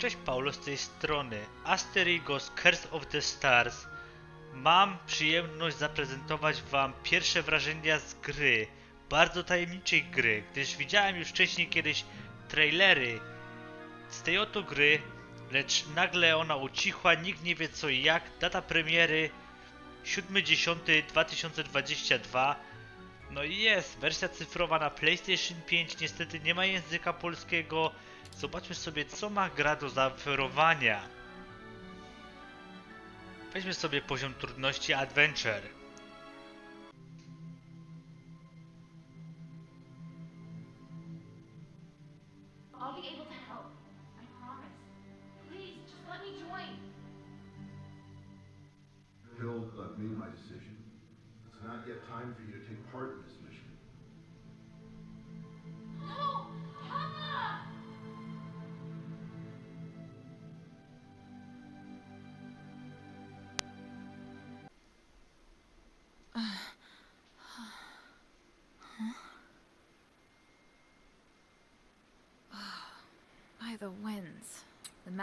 Cześć Paulo z tej strony. Asterigos Curse of the Stars. Mam przyjemność zaprezentować wam pierwsze wrażenia z gry. Bardzo tajemniczej gry, gdyż widziałem już wcześniej kiedyś trailery z tej oto gry, lecz nagle ona ucichła, nikt nie wie co i jak. Data premiery 7.10.2022 No i jest, wersja cyfrowa na PlayStation 5, niestety nie ma języka polskiego. Zobaczmy sobie co ma gra do zaoferowania. Weźmy sobie poziom trudności Adventure.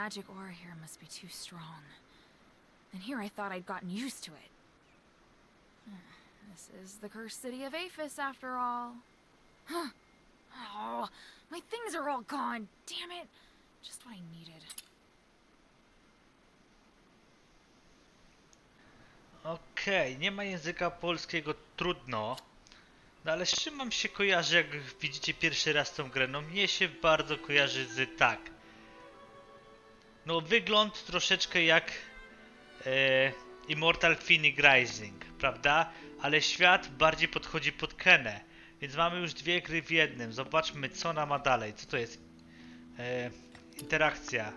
Magic aura here must be too strong. And here I thought I'd gotten used to it. This is the cursed city of Aphis, after all. Huh. Oh, my things are all gone. Damn it. Just what I needed. Okej, nie ma języka polskiego, trudno. No ale z czym mam się kojarzy, jak widzicie pierwszy raz tą grę? No mnie się bardzo kojarzy z tak. No wygląd troszeczkę jak e, Immortal Phoenix Rising, prawda? Ale świat bardziej podchodzi pod Kenę. Więc mamy już dwie gry w jednym. Zobaczmy co ona ma dalej. Co to jest? E, interakcja.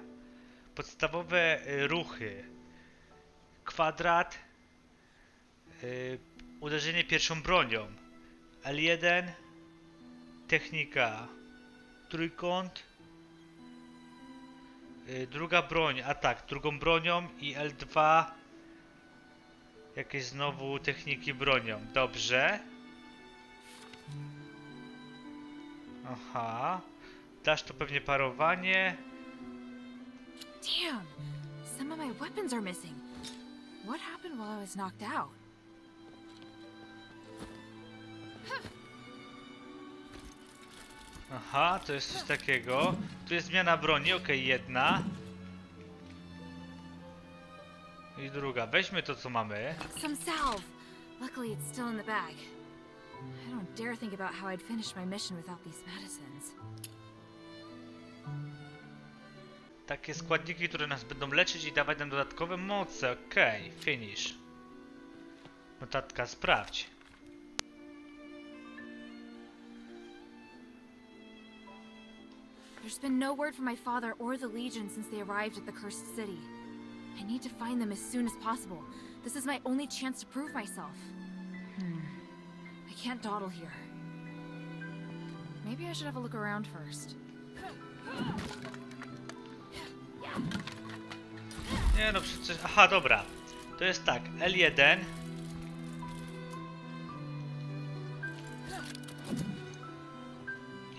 Podstawowe e, ruchy. Kwadrat. Y, uderzenie pierwszą bronią. L1 technika. Trójkąt. Y, druga broń, atak drugą bronią i L2 jakieś znowu techniki bronią. Dobrze. Aha. Dasz to pewnie parowanie. Damn! Some of my weapons are missing. What happened while I was knocked out? Aha, to jest coś takiego. Tu jest zmiana broni, okej, jedna. I druga. Weźmy to, co mamy. Some salve. Luckily, it's still in the bag. I don't dare think about how I'd finish my mission without these medicines. Takie składniki, które nas będą leczyć i dawać nam dodatkowe moce. Okej, finish. Notatka, sprawdź. There's been no word from my father or the Legion since they arrived at the Cursed City. I need to find them as soon as possible. This is my only chance to prove myself. Hmm. I can't dawdle here. Maybe I should have a look around first. Nie no, przecież... Aha, dobra. To jest tak, L1.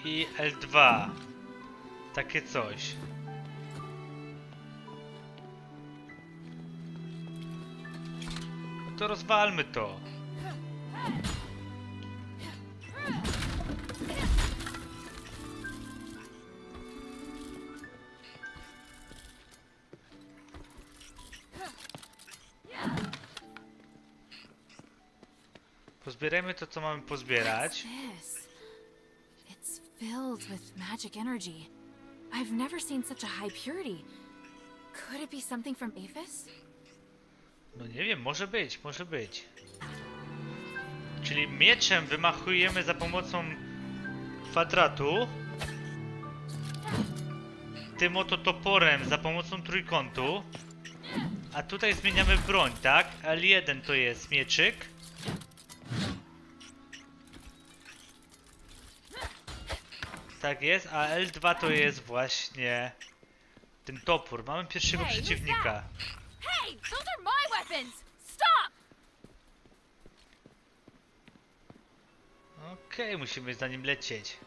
I L2. Takie coś. To rozwalmy to. Pozbierajmy to, co mamy pozbierać. It's filled with magic energy. I've never seen such a high purity. Could it be something from Aphis? No nie wiem, może być, może być. Czyli mieczem wymachujemy za pomocą kwadratu. Tym oto toporem za pomocą trójkątu. A tutaj zmieniamy broń, tak? L1 to jest mieczyk. Tak jest, a L2 to jest właśnie ten topór. Mamy pierwszego Hey, who's przeciwnika. Hey, those are my weapons! Stop! Okej, musimy za nim lecieć.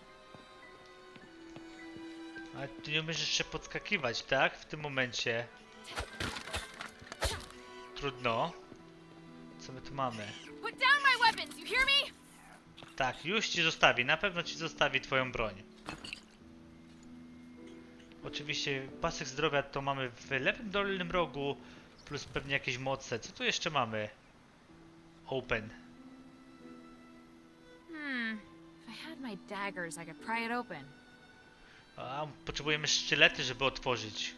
A ty nie umiesz jeszcze podskakiwać, tak? W tym momencie. Trudno. Co my tu mamy? Put down my weapons, you hear me? Tak, już ci zostawi, na pewno ci zostawi twoją broń. Oczywiście pasek zdrowia to mamy w lewym dolnym rogu, plus pewnie jakieś moce. Co tu jeszcze mamy? Open. Hmm. If I had my daggers, I could pry it open. A, potrzebujemy sztylety, żeby otworzyć.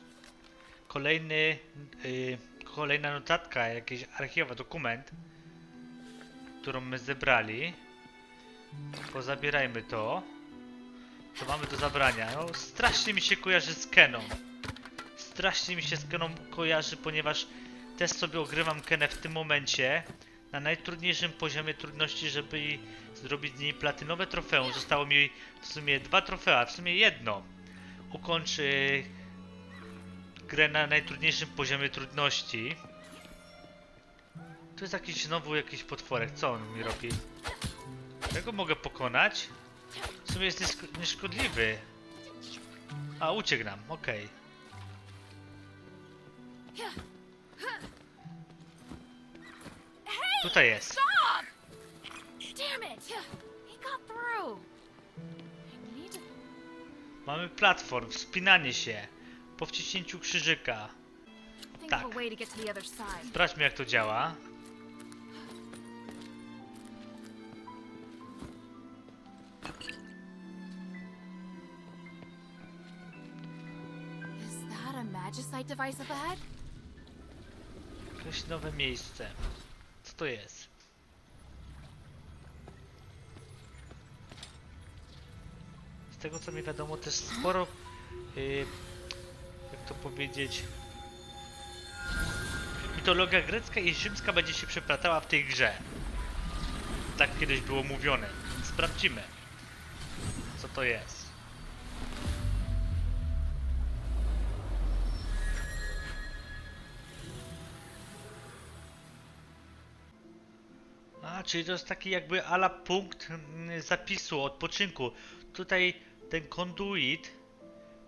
Kolejny, y, kolejna notatka, jakiś archiwa, dokument, którą my zebrali. Pozabierajmy to. Co mamy do zabrania? No, strasznie mi się kojarzy z Keną. Strasznie mi się z Keną kojarzy, ponieważ też sobie ogrywam Kenę w tym momencie na najtrudniejszym poziomie trudności, żeby zrobić z niej platynowe trofeum. Zostało mi w sumie dwa trofea, w sumie jedno. Ukończ y, grę na najtrudniejszym poziomie trudności. Tu jest jakiś znowu jakiś potworek. Co on mi robi? Ja go mogę pokonać? W sumie jest niesk- nieszkodliwy. A, uciekł nam, okej. Tutaj jest. Mamy platform, wspinanie się. Po wciśnięciu krzyżyka. Tak. Sprawdźmy jak to działa. A magicite device? Jakieś nowe miejsce. Co to jest? Z tego co mi wiadomo też sporo yy, jak to powiedzieć mitologia grecka i rzymska będzie się przeplatała w tej grze. Tak kiedyś było mówione. Sprawdzimy co to jest. Czyli to jest taki jakby ala punkt mm, zapisu, odpoczynku. Tutaj ten konduit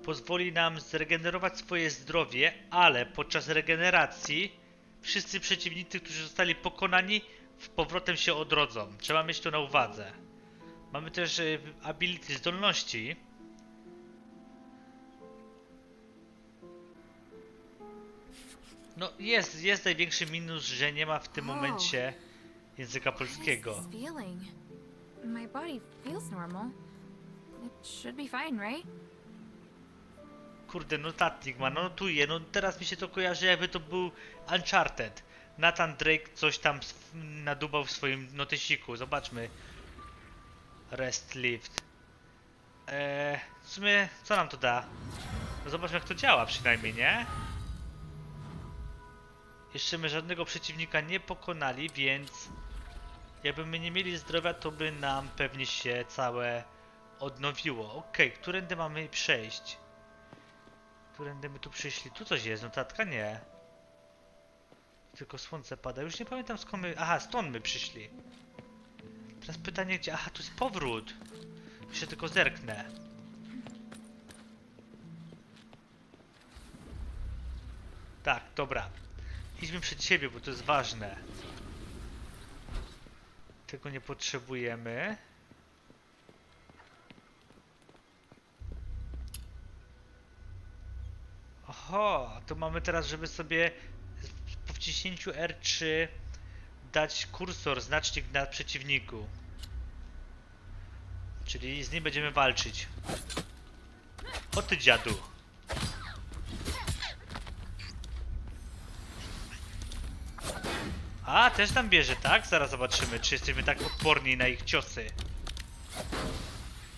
pozwoli nam zregenerować swoje zdrowie, ale podczas regeneracji wszyscy przeciwnicy, którzy zostali pokonani, w powrotem się odrodzą. Trzeba mieć to na uwadze. Mamy też y, ability, zdolności. No jest, jest największy minus, że nie ma w tym momencie języka polskiego. My body feels normal. It should be fine, right? Kurde, notatnik ma, no notuje, no teraz mi się to kojarzy jakby to był Uncharted. Nathan Drake coś tam nadubał w swoim notesiku, zobaczmy. Rest lift. Eee, w sumie, co nam to da? No zobaczmy jak to działa przynajmniej, nie? Jeszcze my żadnego przeciwnika nie pokonali, więc jakby my nie mieli zdrowia, to by nam pewnie się całe odnowiło. Okej, którędy mamy przejść? Którędy my tu przyszli? Tu coś jest, notatka? Nie. Tylko słońce pada. Już nie pamiętam skąd my... Aha, stąd my przyszli. Teraz pytanie gdzie... Aha, tu jest powrót. Jeszcze tylko zerknę. Tak, dobra. Idźmy przed siebie, bo to jest ważne. Tego nie potrzebujemy. Oho, to mamy teraz, żeby sobie po wciśnięciu R3 dać kursor, znacznik na przeciwniku. Czyli z nim będziemy walczyć. O ty dziadu. A, też tam bierze, tak? Zaraz zobaczymy, czy jesteśmy tak odporni na ich ciosy.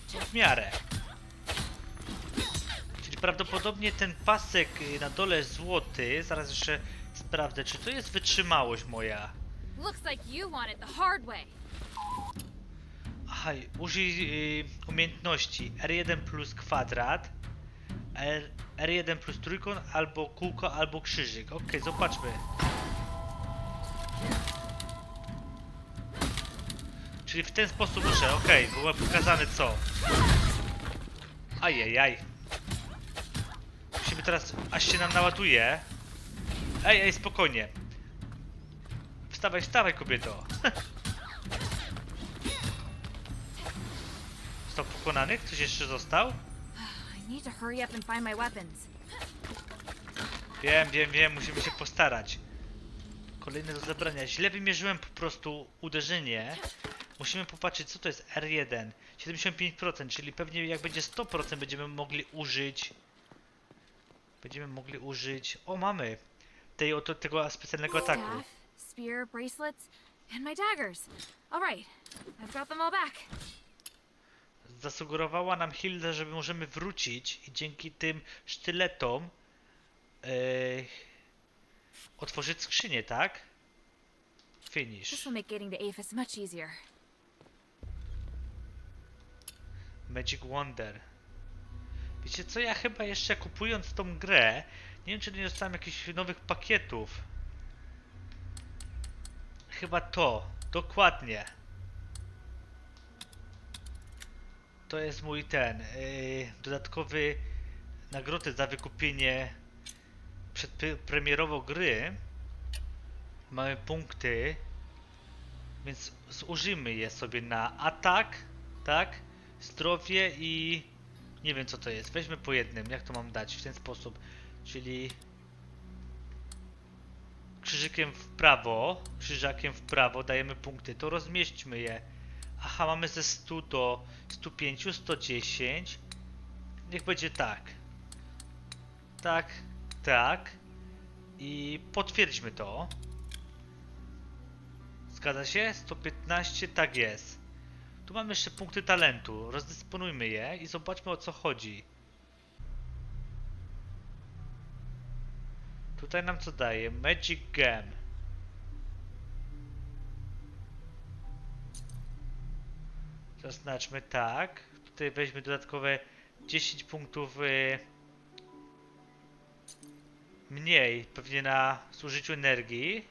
W miarę. Czyli prawdopodobnie ten pasek y, na dole złoty, zaraz jeszcze sprawdzę, czy to jest wytrzymałość moja. Aha, użyj y, umiejętności R1 plus kwadrat, R, R1 plus trójkąt, albo kółko, albo krzyżyk. Okej, zobaczmy. Czyli w ten sposób muszę, okej, było pokazane co. Ajajaj. Musimy teraz, aż się nam naładuje. Ej, ej, spokojnie. Wstawaj, wstawaj, kobieto. Stop pokonany? Ktoś jeszcze został? Wiem, wiem, wiem, musimy się postarać. Kolejne do zebrania. Źle wymierzyłem po prostu uderzenie. Musimy popatrzeć, co to jest R1. 75%, czyli pewnie jak będzie 100% będziemy mogli użyć... Będziemy mogli użyć... O, mamy! Tej oto, tego specjalnego ataku. Spear, bracelets, and my daggers. All right, I've got them all back. Zasugerowała nam Hilda, że możemy wrócić i dzięki tym sztyletom yy, otworzyć skrzynię, tak? Finish. This will make getting to Aphis much easier. Magic Wonder. Wiecie co, ja chyba jeszcze kupując tą grę, nie wiem czy nie dostałem jakichś nowych pakietów. Chyba to, dokładnie. To jest mój ten, yy, dodatkowy nagrody za wykupienie przedpremierowo gry. Mamy punkty, więc zużyjmy je sobie na atak, tak? Zdrowie i nie wiem co to jest. Weźmy po jednym. Jak to mam dać? W ten sposób. Czyli krzyżykiem w prawo, krzyżakiem w prawo dajemy punkty. To rozmieśćmy je. Aha, mamy ze 100 do 105, 110. Niech będzie tak. Tak, tak. I potwierdźmy to. Zgadza się? 115, tak jest. Tu mamy jeszcze punkty talentu. Rozdysponujmy je i zobaczmy o co chodzi. Tutaj nam co daje? Magic Gem. Zaznaczmy tak. Tutaj weźmy dodatkowe 10 punktów y, mniej, pewnie na zużyciu energii.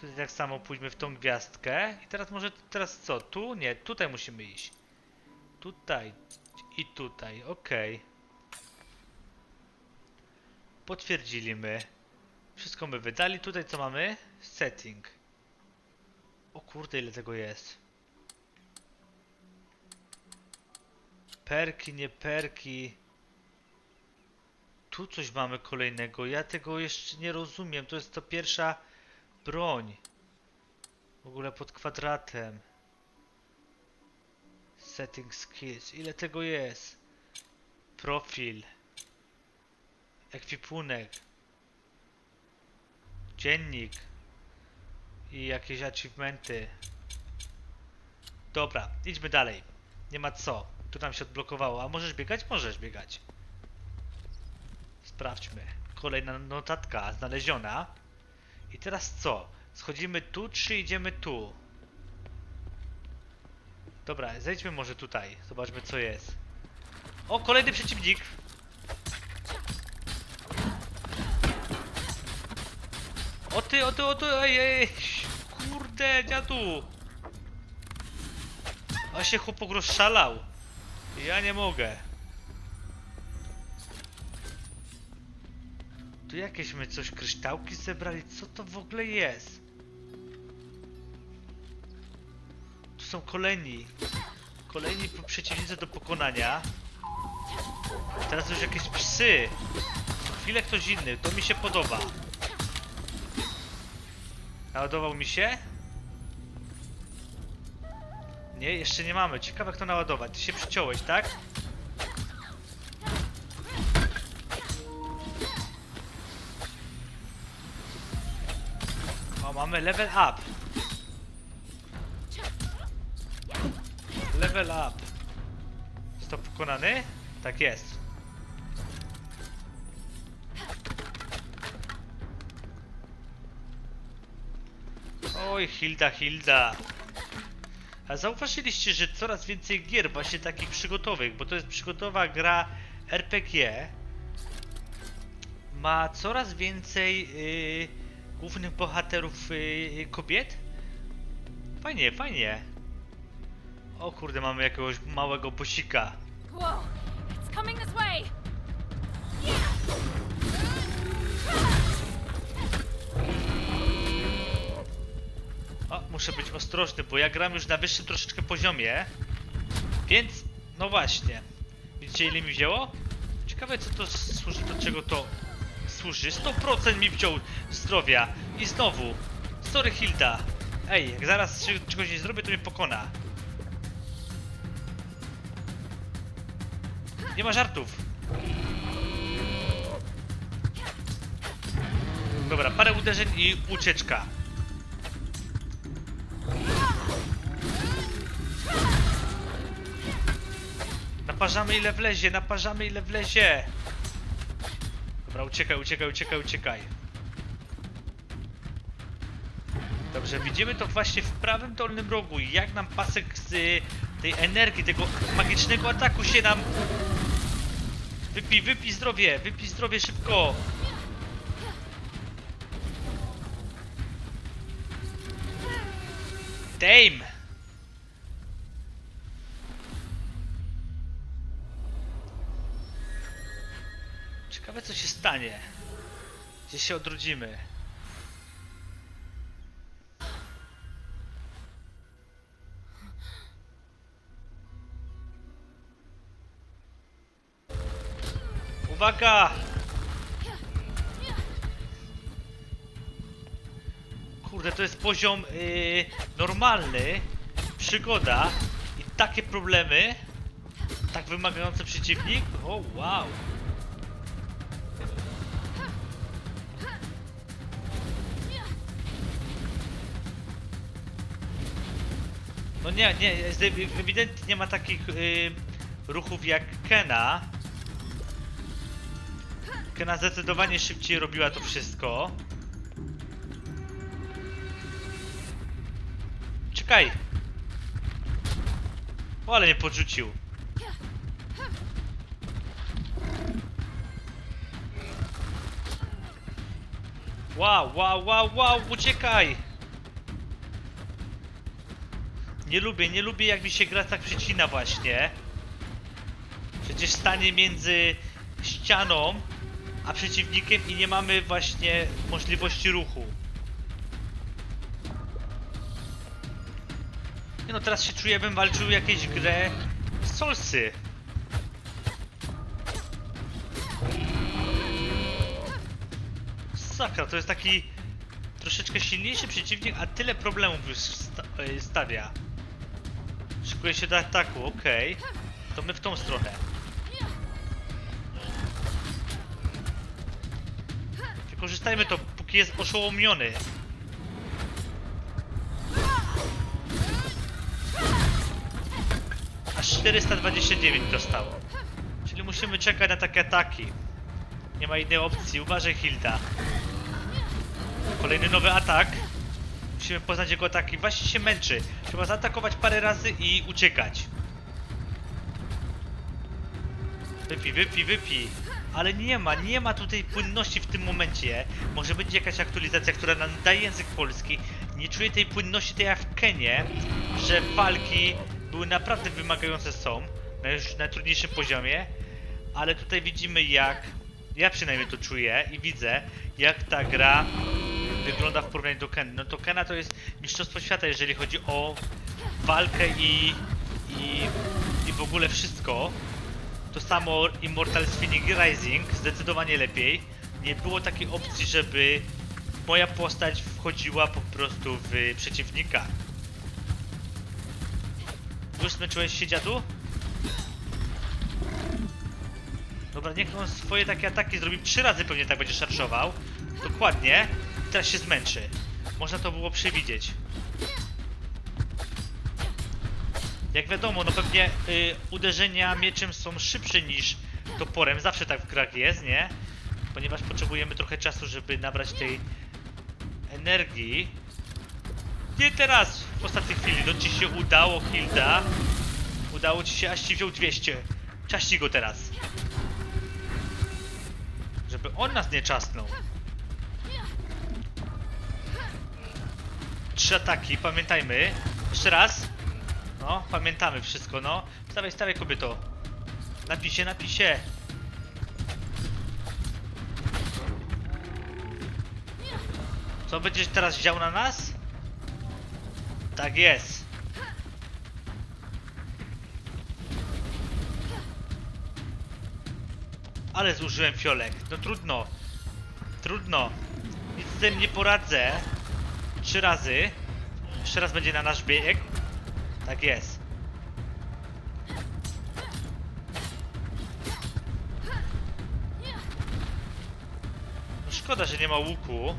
Tutaj tak samo pójdźmy w tą gwiazdkę. I teraz może, teraz co? Tu? Nie, tutaj musimy iść. Tutaj i tutaj, okej. Potwierdzili my. Wszystko my wydali. Tutaj co mamy? Setting. O kurde, ile tego jest. Perki, nie perki. Tu coś mamy kolejnego. Ja tego jeszcze nie rozumiem. To jest to pierwsza broń. W ogóle pod kwadratem. Setting skills. Ile tego jest? Profil. Ekwipunek. Dziennik. I jakieś achievementy. Dobra, idźmy dalej. Nie ma co. Tu nam się odblokowało. A możesz biegać? Możesz biegać. Sprawdźmy. Kolejna notatka znaleziona. I teraz co? Schodzimy tu, czy idziemy tu? Dobra, zejdźmy może tutaj. Zobaczmy co jest. O, kolejny przeciwnik! O ty, o ty, o ty, ej, ej! Kurde, dziadu! A się chłopak rozszalał. Ja nie mogę. Tu jakieś my coś, kryształki zebrali? Co to w ogóle jest? Tu są kolejni. Kolejni przeciwnicy do pokonania. Teraz już jakieś psy. Co chwilę ktoś inny. To mi się podoba. Naładował mi się? Nie, jeszcze nie mamy. Ciekawe jak to naładować. Ty się przyciąłeś, tak? Mamy level up. Level up. Stop pokonany? Tak jest. Oj, Hilda, Hilda. A zauważyliście, że coraz więcej gier właśnie takich przygotowych, bo to jest przygotowa gra RPG, ma coraz więcej yy, głównych bohaterów y, y, kobiet? Fajnie, fajnie. O kurde, mamy jakiegoś małego bosika. O, muszę być ostrożny, bo ja gram już na wyższym troszeczkę poziomie. Więc, no właśnie. Widzicie ile mi wzięło? Ciekawe co to służy, do czego to służy. 100% mi wziął zdrowia. I znowu. Sorry Hilda. Ej, jak zaraz czegoś nie zrobię, to mnie pokona. Nie ma żartów. Dobra, parę uderzeń i ucieczka. Naparzamy ile wlezie, naparzamy ile wlezie. Dobra, uciekaj, uciekaj, uciekaj, uciekaj. Dobrze, widzimy to właśnie w prawym dolnym rogu. Jak nam pasek z y, tej energii, tego magicznego ataku się nam... Wypij, wypij zdrowie, wypij zdrowie szybko. Dame! Co się stanie. Gdzie się odrodzimy. Uwaga! Kurde, to jest poziom yy, normalny, przygoda i takie problemy, tak wymagający przeciwnik. O, wow! No nie, nie, ewidentnie nie ma takich y, ruchów jak Kena. Kena zdecydowanie szybciej robiła to wszystko. Czekaj! O, ale mnie podrzucił. Wow, wow, wow, wow, uciekaj! Nie lubię, nie lubię jak mi się gra tak przycina właśnie. Przecież stanie między ścianą a przeciwnikiem i nie mamy właśnie możliwości ruchu. Nie no, teraz się czuję, jakbym walczył jakieś grę z Solsy. Sakra, to jest taki troszeczkę silniejszy przeciwnik, a tyle problemów już e, stawia. Szykuje się do ataku, okej. To my w tą stronę. Wykorzystajmy to, póki jest oszołomiony. Aż 429 dostało. Czyli musimy czekać na takie ataki. Nie ma innej opcji. Uważaj, Hilda. Kolejny nowy atak. Musimy poznać jego ataki. Właśnie się męczy. Trzeba zaatakować parę razy i uciekać. Wypij, wypij, wypij. Ale nie ma, nie ma tutaj płynności w tym momencie. Może będzie jakaś aktualizacja, która nam daje język polski. Nie czuję tej płynności tej jak w Kenie, że walki były naprawdę wymagające są na już najtrudniejszym poziomie. Ale tutaj widzimy jak, ja przynajmniej to czuję i widzę, jak ta gra wygląda w porównaniu do Keny. No to Kena to jest mistrzostwo świata, jeżeli chodzi o walkę i, i, i w ogóle wszystko. To samo Immortal Phoenix Rising, zdecydowanie lepiej. Nie było takiej opcji, żeby moja postać wchodziła po prostu w przeciwnika. Już zmęczyłeś się dziadu? Dobra, niech on swoje takie ataki zrobi trzy razy pewnie tak będzie szarżował. Dokładnie. Teraz się zmęczy. Można to było przewidzieć. Jak wiadomo, no pewnie y, uderzenia mieczem są szybsze niż toporem. Zawsze tak w grach jest, nie? Ponieważ potrzebujemy trochę czasu, żeby nabrać tej energii. Nie teraz, w ostatniej chwili. No ci się udało, Hilda. Udało ci się, aż ci wziął 200. Czaści go teraz. Żeby on nas nie czasnął. Trzy ataki, pamiętajmy. Jeszcze raz. No, pamiętamy wszystko, no. Stawaj, stawaj, kobieto. Napisie, napisie. Co będziesz teraz wziął na nas? Tak jest. Ale zużyłem fiolek. No trudno. Trudno. Nic z tym nie poradzę. Trzy razy. Jeszcze raz będzie na nasz bieg. Tak jest. No szkoda, że nie ma łuku.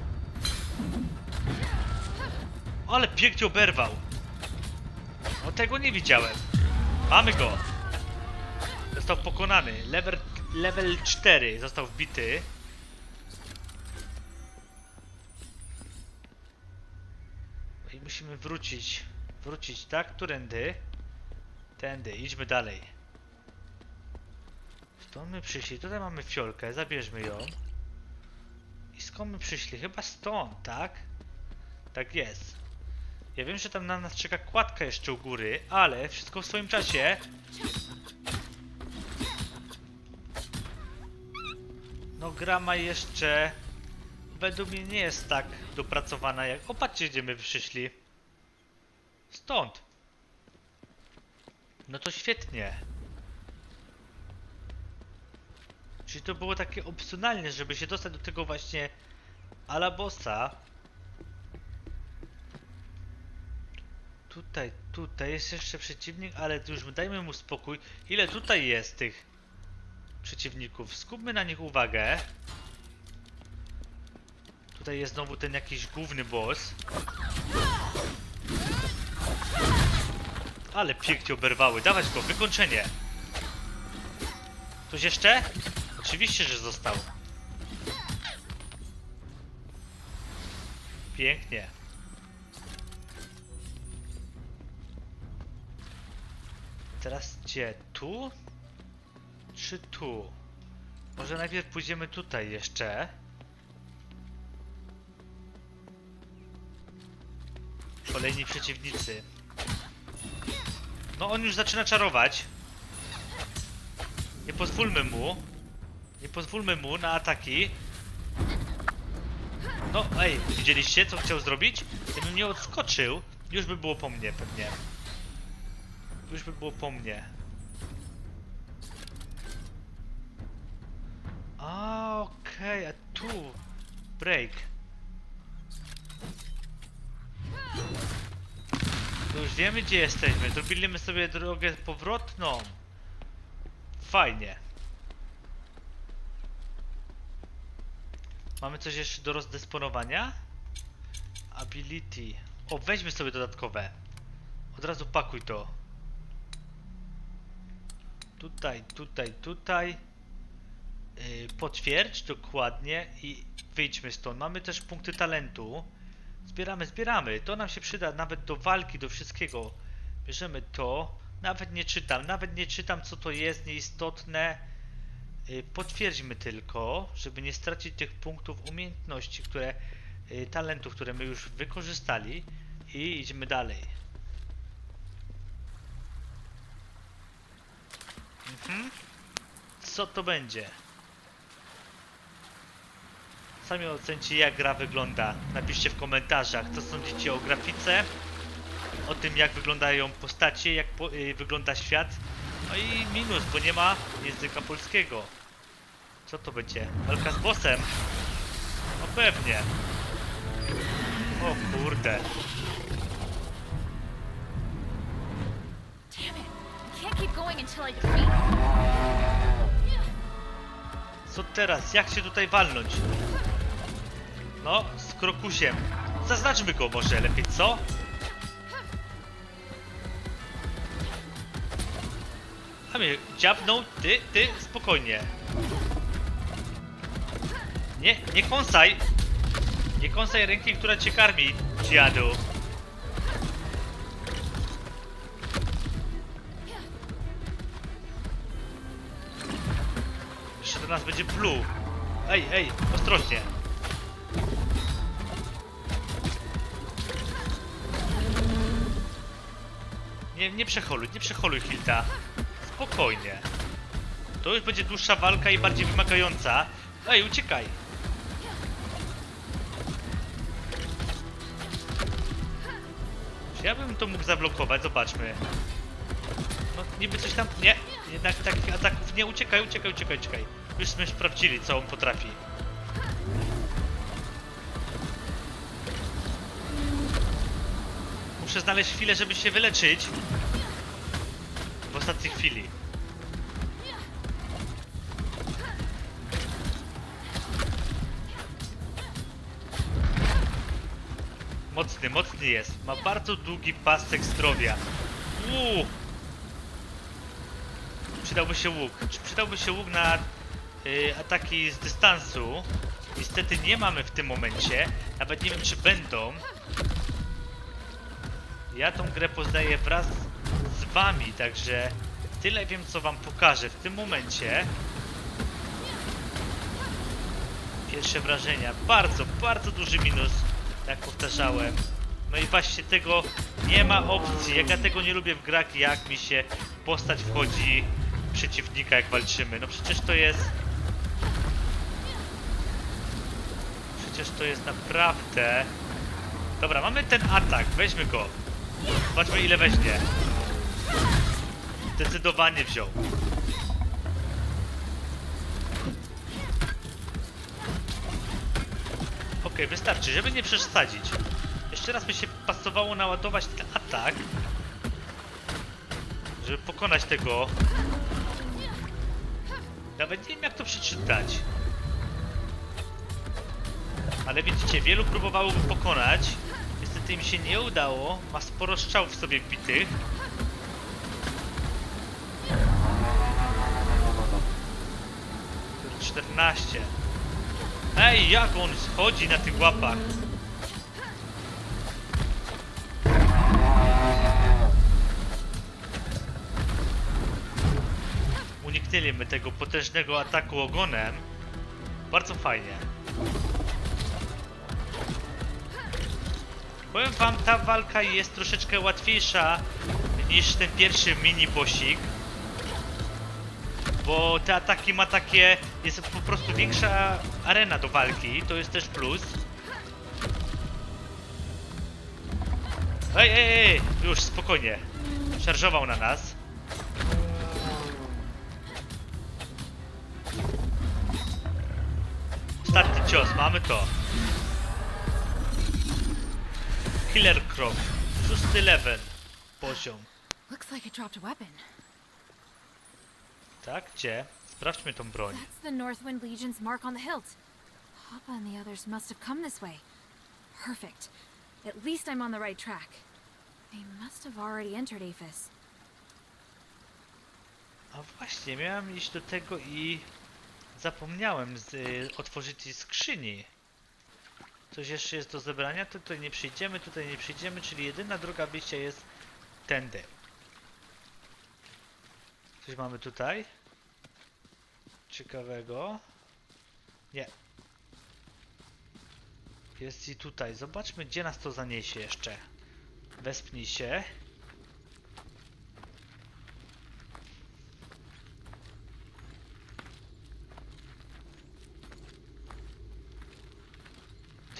Ale pięknie oberwał. No tego nie widziałem. Mamy go. Został pokonany. Level, level 4 został wbity. Musimy wrócić. Wrócić, tak? Którędy? Tędy. Idźmy dalej. Stąd my przyszli. Tutaj mamy fiolkę. Zabierzmy ją. I skąd my przyszli? Chyba stąd, tak? Tak jest. Ja wiem, że tam na nas czeka kładka jeszcze u góry, ale wszystko w swoim czasie. No gra ma jeszcze... Według mnie nie jest tak dopracowana jak... O, patrzcie, gdzie my przyszli. Stąd. No to świetnie. Czyli to było takie opcjonalne, żeby się dostać do tego właśnie Alabosa. Tutaj, tutaj jest jeszcze przeciwnik, ale już dajmy mu spokój. Ile tutaj jest tych przeciwników? Skupmy na nich uwagę. Tutaj jest znowu ten jakiś główny boss. Ale pięknie oberwały. Dawać go, wykończenie. Ktoś jeszcze? Oczywiście, że został. Pięknie. Teraz gdzie? Tu? Czy tu? Może najpierw pójdziemy tutaj jeszcze. Kolejni przeciwnicy. No on już zaczyna czarować. Nie pozwólmy mu. Nie pozwólmy mu na ataki. No, ej, widzieliście co chciał zrobić? Gdybym nie odskoczył, już by było po mnie pewnie. Już by było po mnie. A, okej, a tu. Break. Już wiemy gdzie jesteśmy. Zrobiliśmy sobie drogę powrotną. Fajnie. Mamy coś jeszcze do rozdysponowania? Ability. O, weźmy sobie dodatkowe. Od razu pakuj to. Tutaj, tutaj, tutaj. Yy, potwierdź dokładnie i wyjdźmy stąd. Mamy też punkty talentu. Zbieramy, zbieramy. To nam się przyda nawet do walki, do wszystkiego. Bierzemy to. Nawet nie czytam, nawet nie czytam co to jest, nieistotne. Yy, potwierdźmy tylko, żeby nie stracić tych punktów umiejętności, które, yy, talentów, które my już wykorzystali. I idziemy dalej. Mhm. Co to będzie? Sami ocencie jak gra wygląda. Napiszcie w komentarzach, co sądzicie o grafice, o tym jak wyglądają postacie, jak po, y, wygląda świat. No i minus, bo nie ma języka polskiego. Co to będzie? Walka z bossem? No pewnie. O kurde. Co teraz? Jak się tutaj walnąć? No, z krokusiem. Zaznaczmy go może lepiej, co? A mnie dziabnął, ty, ty, spokojnie. Nie, nie kąsaj. Nie kąsaj ręki, która cię karmi, dziadu. Jeszcze do nas będzie pluł. Ej, ej, ostrożnie. Nie, nie przeholuj, nie przeholuj Hilda. Spokojnie. To już będzie dłuższa walka i bardziej wymagająca. Ej, uciekaj. Czy ja bym to mógł zablokować? Zobaczmy. No niby coś tam... Nie! Jednak takich ataków nie uciekaj, uciekaj, uciekaj, uciekaj. Jużśmy sprawdzili, co on potrafi. Muszę znaleźć chwilę, żeby się wyleczyć. W ostatniej chwili. Mocny, mocny jest. Ma bardzo długi pasek zdrowia. Uuu. Przydałby się łuk. Czy przydałby się łuk na y, ataki z dystansu? Niestety nie mamy w tym momencie. Nawet nie wiem, czy będą. Ja tą grę poznaję wraz z wami, także tyle wiem, co wam pokażę w tym momencie. Pierwsze wrażenia. Bardzo, bardzo duży minus, jak powtarzałem. No i właśnie tego nie ma opcji. Jak ja tego nie lubię w grach, jak mi się postać wchodzi przeciwnika, jak walczymy. No przecież to jest... Przecież to jest naprawdę... Dobra, mamy ten atak, weźmy go. Zobaczmy ile weźmie. Zdecydowanie wziął. Okej, wystarczy, żeby nie przesadzić. Jeszcze raz by się pasowało naładować ten atak. Żeby pokonać tego. Nawet nie wiem jak to przeczytać. Ale widzicie, wielu próbowało go pokonać. Niestety im się nie udało. Ma sporo strzałów w sobie wbitych. Czternaście. Ej, jak on schodzi na tych łapach? Uniknęli my tego potężnego ataku ogonem. Bardzo fajnie. Powiem wam, ta walka jest troszeczkę łatwiejsza niż ten pierwszy mini bossik. Bo te ataki ma takie, jest po prostu większa arena do walki, to jest też plus. Ej, ej, ej, już spokojnie. Szarżował na nas. Ostatni cios, mamy to. Killer Croc, szósty level, poziom. Looks like I dropped a weapon. Tak, gdzie? Sprawdźmy tą broń. That's the Northwind Legion's mark on the hilt. Papa and the others must have come this way. Perfect. At least I'm on the right track. They must have already entered Aphis. A właśnie, miałem iść do tego i zapomniałem z, y, otworzyć tej skrzyni. Coś jeszcze jest do zebrania, tutaj nie przyjdziemy, tutaj nie przyjdziemy, czyli jedyna droga wyjścia jest tędy. Coś mamy tutaj? Ciekawego? Nie. Jest i tutaj. Zobaczmy, gdzie nas to zaniesie jeszcze. Wespnij się.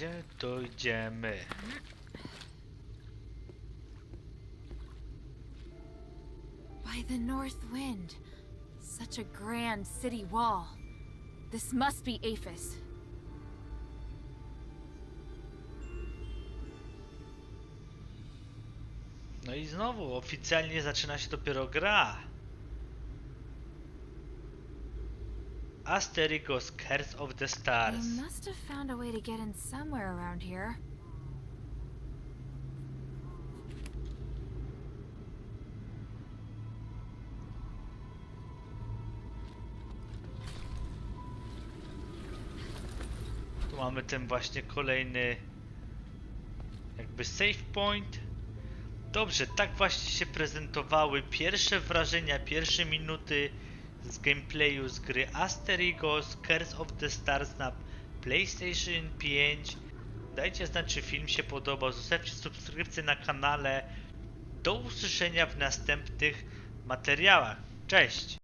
Gdzie dojdziemy? By the North Wind. Such a grand city wall. This must be Aphis. No i znowu, oficjalnie zaczyna się dopiero gra. Asterigos Curse of the Stars. They must have found a way to get in somewhere around here. Tu mamy ten właśnie kolejny jakby save point. Dobrze, tak właśnie się prezentowały pierwsze wrażenia, pierwsze minuty z gameplayu z gry Asterigos Curse of the Stars na PlayStation 5. Dajcie znać, czy film się podobał, zostawcie subskrypcję na kanale. Do usłyszenia w następnych materiałach. Cześć!